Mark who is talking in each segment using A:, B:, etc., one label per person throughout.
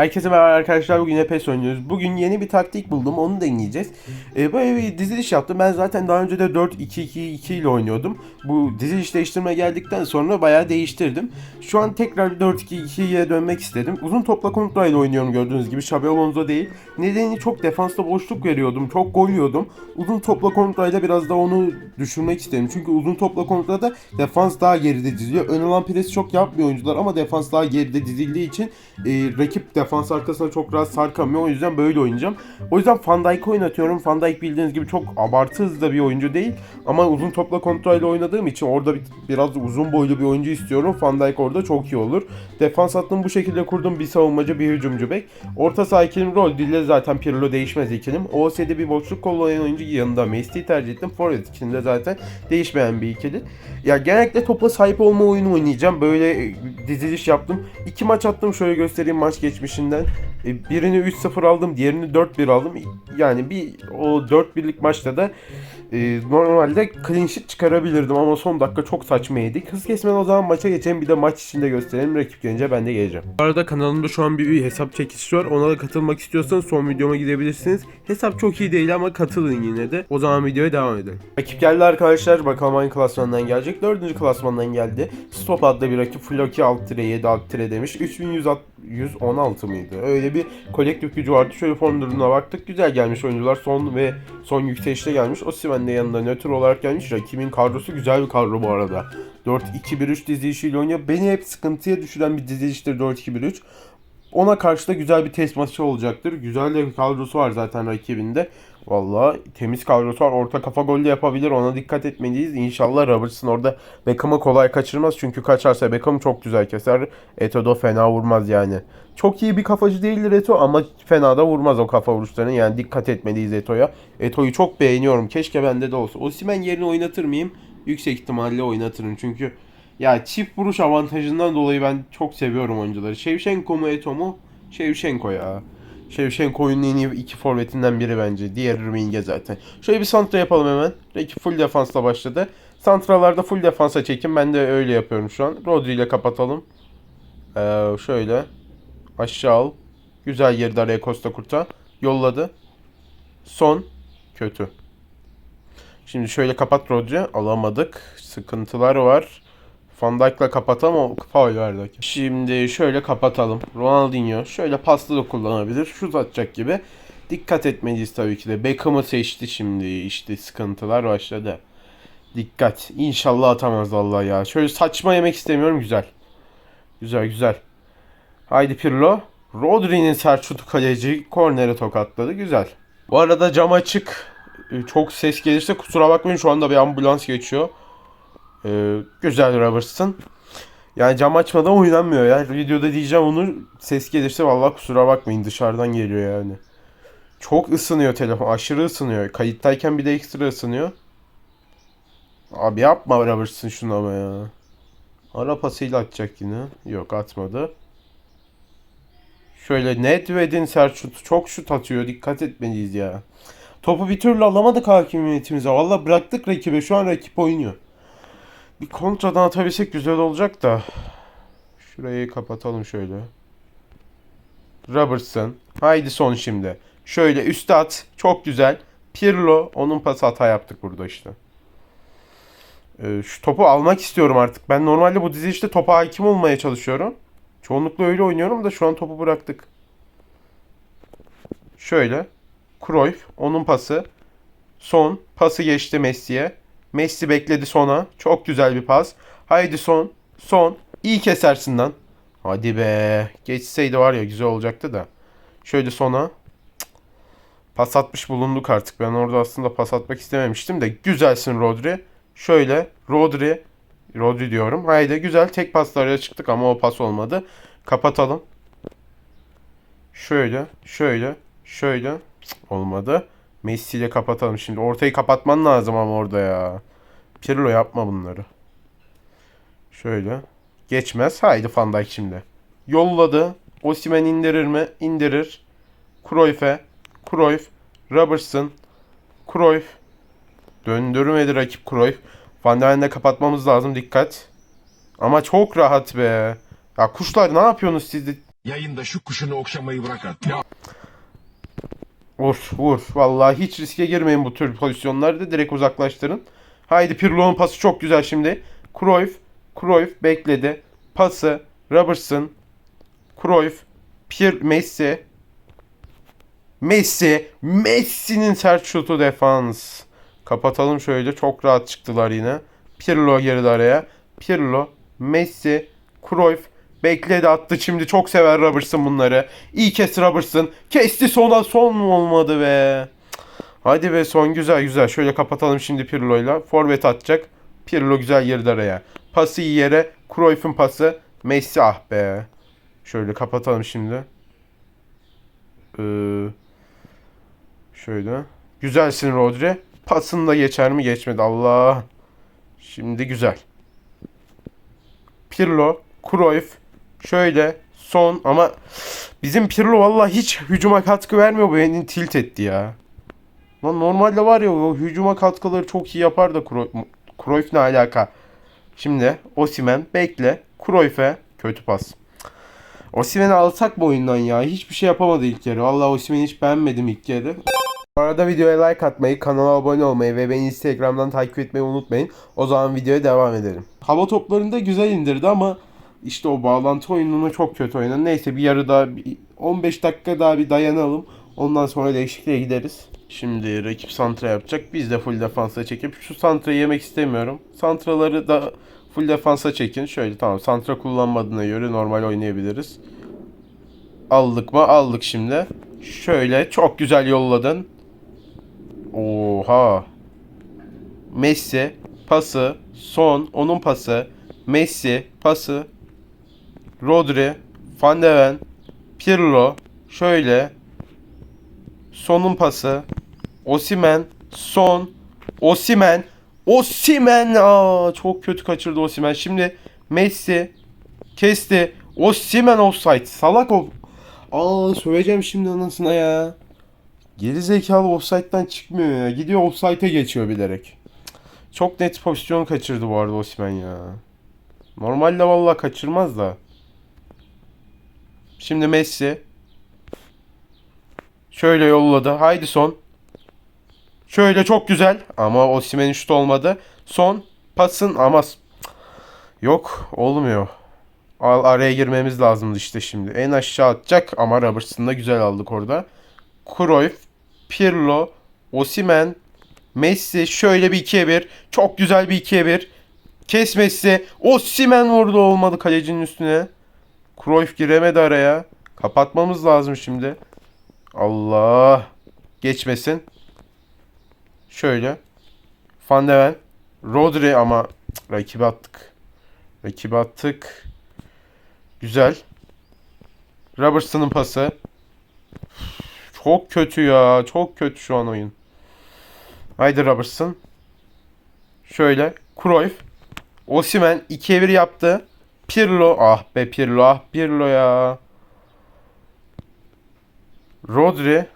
A: Herkese merhaba arkadaşlar bugün PES oynuyoruz. Bugün yeni bir taktik buldum onu deneyeceğiz. Ee, böyle bir diziliş yaptım. Ben zaten daha önce de 4-2-2-2 ile oynuyordum. Bu diziliş değiştirme geldikten sonra bayağı değiştirdim. Şu an tekrar 4-2-2'ye dönmek istedim. Uzun topla kontra ile oynuyorum gördüğünüz gibi. Xabi Alonso değil. Nedeni çok defansta boşluk veriyordum. Çok gol yiyordum. Uzun topla kontra ile biraz da onu düşürmek istedim. Çünkü uzun topla kontrada defans daha geride diziliyor. Ön alan presi çok yapmıyor oyuncular ama defans daha geride dizildiği için e, rakip defans arkasına çok rahat sarkamıyor. O yüzden böyle oynayacağım. O yüzden Van Dijk'ı oynatıyorum. Van Dijk bildiğiniz gibi çok abartı hızlı bir oyuncu değil. Ama uzun topla kontrolle oynadığım için orada bir, biraz uzun boylu bir oyuncu istiyorum. Van Dijk orada çok iyi olur. Defans hattını bu şekilde kurdum. Bir savunmacı, bir hücumcu bek. Orta saha ikilim rol dille zaten Pirlo değişmez ikilim. OS'de bir boşluk kollayan oyuncu yanında Messi'yi tercih ettim. Forvet ikilinde zaten değişmeyen bir ikili. Ya genellikle topa sahip olma oyunu oynayacağım. Böyle e, diziliş yaptım. İki maç attım. Şöyle göstereyim maç geçmişinden. E, Birini 3-0 aldım. Diğerini 4-1 aldım. Yani bir o 4-1'lik maçta da e, normalde clean sheet çıkarabilirdim ama son dakika çok saçma yedik. Hız kesmeden o zaman maça geçelim bir de maç içinde gösterelim. Rakip gelince ben de geleceğim. Bu arada kanalımda şu an bir hesap çekişi var. Ona da katılmak istiyorsanız son videoma gidebilirsiniz. Hesap çok iyi değil ama katılın yine de. O zaman videoya devam edelim. Rakip geldi arkadaşlar. Bakalım hangi klasmandan gelecek. Dördüncü klasmandan geldi. Stop adlı bir rakip. Floki alt tire 7 alt tire demiş. 3116 mıydı? Öyle bir kolektif gücü vardı. Şöyle form durumuna baktık. Güzel gelmiş oyuncular. Son ve son yükselişte gelmiş. Osimhen de yanında nötr olarak gelmiş. Rakibin kadrosu güzel bir kadro bu arada. 4-2-1-3 dizilişiyle oynuyor. Beni hep sıkıntıya düşüren bir diziliştir 4-2-1-3. Ona karşı da güzel bir test maçı olacaktır. Güzel de bir kadrosu var zaten rakibinde. Valla temiz kadrosu var. Orta kafa golü yapabilir. Ona dikkat etmeliyiz. İnşallah Robertson orada Beckham'ı kolay kaçırmaz. Çünkü kaçarsa Beckham çok güzel keser. Eto da fena vurmaz yani. Çok iyi bir kafacı değildir Eto ama fena da vurmaz o kafa vuruşlarını. Yani dikkat etmeliyiz Eto'ya. Eto'yu çok beğeniyorum. Keşke bende de olsa. Osimhen yerini oynatır mıyım? Yüksek ihtimalle oynatırım. Çünkü ya çift vuruş avantajından dolayı ben çok seviyorum oyuncuları. Shevchenko mu Eto mu? Shevchenko ya. Shevchenko'nun en iyi iki forvetinden biri bence. Diğer Rüminge zaten. Şöyle bir santra yapalım hemen. Rakip full defansla başladı. Santralarda full defansa çekin. Ben de öyle yapıyorum şu an. Rodri ile kapatalım. Ee, şöyle. Aşağı al. Güzel girdi araya Costa Kurta. Yolladı. Son. Kötü. Şimdi şöyle kapat Rodri. Alamadık. Sıkıntılar var. Van Dijk'la kapat ama faul verdi. Şimdi şöyle kapatalım. Ronaldinho şöyle paslı da kullanabilir. Şut atacak gibi. Dikkat etmeliyiz tabii ki de. Beckham'ı seçti şimdi. İşte sıkıntılar başladı. Dikkat. İnşallah atamaz vallahi ya. Şöyle saçma yemek istemiyorum. Güzel. Güzel güzel. Haydi Pirlo. Rodri'nin sert şutu kaleci kornere tokatladı. Güzel. Bu arada cam açık. Ee, Çok ses gelirse kusura bakmayın. Şu anda bir ambulans geçiyor. Ee, güzel Robertson. Yani cam açmadan oynanmıyor ya. Videoda diyeceğim onu ses gelirse vallahi kusura bakmayın dışarıdan geliyor yani. Çok ısınıyor telefon. Aşırı ısınıyor. Kayıttayken bir de ekstra ısınıyor. Abi yapma Robertson şunu ama ya. Ara pasıyla atacak yine. Yok atmadı. Şöyle Nedved'in sert şutu. Çok şut atıyor. Dikkat etmeliyiz ya. Topu bir türlü alamadık hakimiyetimize. Valla bıraktık rakibe. Şu an rakip oynuyor. Bir kontradan atabilsek güzel olacak da. Şurayı kapatalım şöyle. Robertson. Haydi son şimdi. Şöyle üste at. Çok güzel. Pirlo. Onun pası hata yaptık burada işte. Ee, şu topu almak istiyorum artık. Ben normalde bu dizilişte topa hakim olmaya çalışıyorum. Çoğunlukla öyle oynuyorum da şu an topu bıraktık. Şöyle. Cruyff. Onun pası. Son. Pası geçti Messi'ye. Messi bekledi sona. Çok güzel bir pas. Haydi son. Son. İyi kesersin lan. Hadi be. Geçseydi var ya güzel olacaktı da. Şöyle sona. Pas atmış bulunduk artık. Ben orada aslında pas atmak istememiştim de. Güzelsin Rodri. Şöyle. Rodri. Rodri diyorum. Haydi güzel. Tek paslarla çıktık ama o pas olmadı. Kapatalım. Şöyle. Şöyle. Şöyle. Olmadı. Messi ile kapatalım şimdi. Ortayı kapatman lazım ama orada ya. Pirlo yapma bunları. Şöyle. Geçmez. Haydi Van Dijk şimdi. Yolladı. Osimhen indirir mi? İndirir. Cruyff'e. Cruyff. Robertson. Cruyff. Döndürmedi rakip Cruyff. Van Dijk'le kapatmamız lazım. Dikkat. Ama çok rahat be. Ya kuşlar ne yapıyorsunuz siz de?
B: Yayında şu kuşunu okşamayı bırak artık. Ya
A: Vur vur. Vallahi hiç riske girmeyin bu tür pozisyonlarda. Direkt uzaklaştırın. Haydi Pirlo'nun pası çok güzel şimdi. Cruyff. Cruyff bekledi. Pası. Robertson. Cruyff. Pir Messi. Messi. Messi'nin sert şutu defans. Kapatalım şöyle. Çok rahat çıktılar yine. Pirlo girdi araya. Pirlo. Messi. Cruyff. Bekledi attı şimdi. Çok sever Robertson bunları. İyi kes Robertson. Kesti sona son mu olmadı be. Hadi be son güzel güzel. Şöyle kapatalım şimdi Pirlo'yla. Forvet atacak. Pirlo güzel girdi araya. Pası iyi yere. Cruyff'un pası. Messi ah be. Şöyle kapatalım şimdi. Ee, şöyle. Güzelsin Rodri. Pasın da geçer mi? Geçmedi. Allah. Şimdi güzel. Pirlo, Cruyff. Şöyle son ama bizim Pirlo vallahi hiç hücuma katkı vermiyor. Bu beni tilt etti ya. Lan normalde var ya o hücuma katkıları çok iyi yapar da Cruyff, ne alaka? Şimdi Osimen bekle. Cruyff'e kötü pas. Osimhen'i alsak mı oyundan ya? Hiçbir şey yapamadı ilk yarı. Vallahi Osimhen'i hiç beğenmedim ilk yarı. Bu arada videoya like atmayı, kanala abone olmayı ve beni Instagram'dan takip etmeyi unutmayın. O zaman videoya devam edelim. Hava toplarında güzel indirdi ama işte o bağlantı oyununu çok kötü oynadı. Neyse bir yarı daha, bir 15 dakika daha bir dayanalım. Ondan sonra değişikliğe gideriz. Şimdi rakip santra yapacak. Biz de full defansa çekip şu santrayı yemek istemiyorum. Santraları da full defansa çekin. Şöyle tamam santra kullanmadığına göre normal oynayabiliriz. Aldık mı? Aldık şimdi. Şöyle çok güzel yolladın. Oha. Messi pası, son onun pası, Messi pası, Rodri, Van de Ven, Pirlo, şöyle sonun pası, Osimen, son, Osimen, Osimen, aa çok kötü kaçırdı Osimen. Şimdi Messi kesti, Osimen offside, salak o. Aa söyleyeceğim şimdi anasına ya. Geri zekalı offside'den çıkmıyor ya. Gidiyor offside'e geçiyor bilerek. Çok net pozisyon kaçırdı bu arada Osimhen ya. Normalde vallahi kaçırmaz da. Şimdi Messi. Şöyle yolladı. Haydi son. Şöyle çok güzel. Ama Osimhen'in şut olmadı. Son. Pasın ama... Yok. Olmuyor. Al, araya girmemiz lazımdı işte şimdi. En aşağı atacak ama Robertson'ı da güzel aldık orada. Cruyff, Pirlo, Osimen, Messi şöyle bir 2'ye 1. Çok güzel bir 2'ye 1. Kes Messi. Osimen vurdu olmadı kalecinin üstüne. Cruyff giremedi araya. Kapatmamız lazım şimdi. Allah. Geçmesin. Şöyle. Van de Ven. Rodri ama cık, rakibi attık. Rakibi attık. Güzel. Robertson'ın pası. Çok kötü ya. Çok kötü şu an oyun. Haydi Robertson. Şöyle. Cruyff. Osimen 2'ye 1 yaptı. Pirlo. Ah be Pirlo. Ah Pirlo ya. Rodri.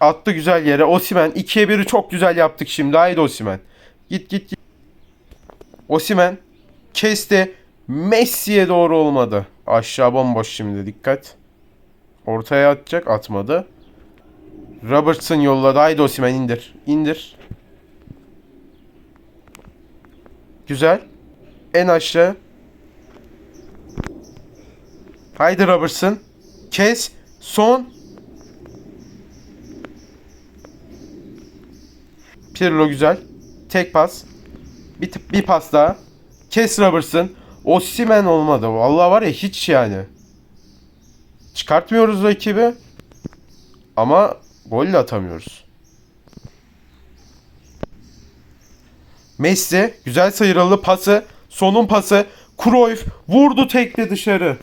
A: Attı güzel yere. Osimen 2'ye 1'i çok güzel yaptık şimdi. Haydi Osimen. Git git git. Osimen kesti. Messi'ye doğru olmadı. Aşağı bomboş şimdi dikkat. Ortaya atacak atmadı. Robertson yolladı. Haydi Osimhen indir. İndir. Güzel. En aşağı. Haydi Robertson. Kes. Son. Pirlo güzel. Tek pas. Bir, bir pas daha. Kes Robertson. Osimhen olmadı. Vallahi var ya hiç yani. Çıkartmıyoruz rakibi. Ama gol de atamıyoruz. Messi güzel sıyrıldı pası. Sonun pası. Cruyff vurdu tekle dışarı.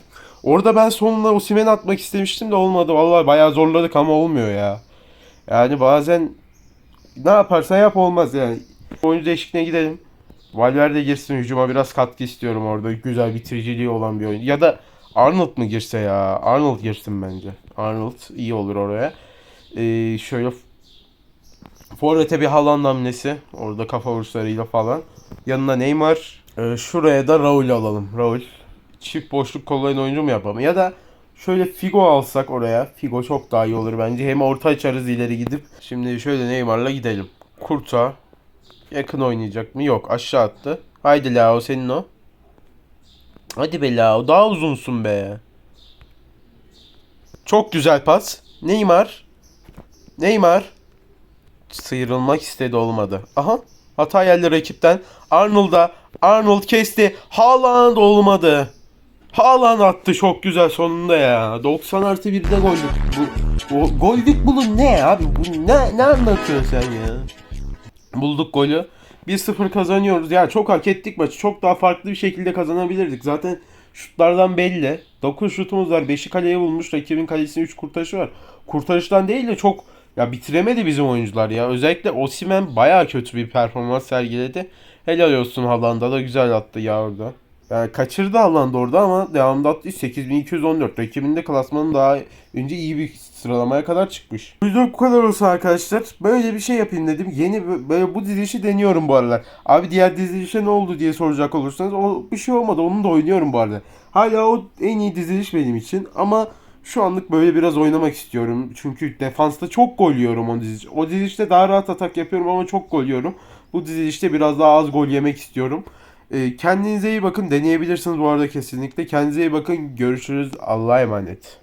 A: Orada ben sonuna Osimhen'i atmak istemiştim de olmadı. Vallahi bayağı zorladık ama olmuyor ya. Yani bazen ne yaparsan yap olmaz yani. Oyuncu değişikliğine gidelim. Valverde girsin hücuma biraz katkı istiyorum orada. Güzel bitiriciliği olan bir oyun. Ya da Arnold mu girse ya? Arnold girsin bence. Arnold iyi olur oraya. Ee, şöyle Forvet'e bir Haaland hamlesi. Orada kafa vuruşlarıyla falan. Yanına Neymar. Ee, şuraya da Raul alalım. Raul. Çift boşluk kollayan oyuncu mu yapalım? Ya da Şöyle Figo alsak oraya. Figo çok daha iyi olur bence. Hem orta açarız ileri gidip. Şimdi şöyle Neymar'la gidelim. Kurta. Yakın oynayacak mı? Yok aşağı attı. Haydi Lao senin o. Hadi be Lao daha uzunsun be. Çok güzel pas. Neymar. Neymar. Sıyrılmak istedi olmadı. Aha. Hata geldi rakipten. Arnold'a. Arnold kesti. Haaland olmadı. Haaland attı çok güzel sonunda ya. 90 artı 1'de gollük. Bu, bu gollük bulun ne abi? Bu ne, ne anlatıyorsun sen ya? Bulduk golü. 1-0 kazanıyoruz. Yani çok hak ettik maçı. Çok daha farklı bir şekilde kazanabilirdik. Zaten şutlardan belli. 9 şutumuz var. 5'i kaleye vurmuş. Rakibin kalesinin 3 kurtarışı var. Kurtarıştan değil de çok ya bitiremedi bizim oyuncular ya. Özellikle Osimhen bayağı kötü bir performans sergiledi. Helal olsun Haaland'a da güzel attı ya orada. Yani kaçırdı Haaland orada ama devamında attı 8214. Rakibinde klasmanın daha önce iyi bir sıralamaya kadar çıkmış. Bu yüzden bu kadar olsun arkadaşlar. Böyle bir şey yapayım dedim. Yeni böyle bu dizilişi deniyorum bu aralar. Abi diğer dizilişe ne oldu diye soracak olursanız o bir şey olmadı. Onu da oynuyorum bu arada. Hala o en iyi diziliş benim için ama şu anlık böyle biraz oynamak istiyorum. Çünkü defansta çok gol yiyorum o diziliş. O dizilişte daha rahat atak yapıyorum ama çok gol yiyorum. Bu dizilişte biraz daha az gol yemek istiyorum. Ee, kendinize iyi bakın. Deneyebilirsiniz bu arada kesinlikle. Kendinize iyi bakın. Görüşürüz. Allah'a emanet.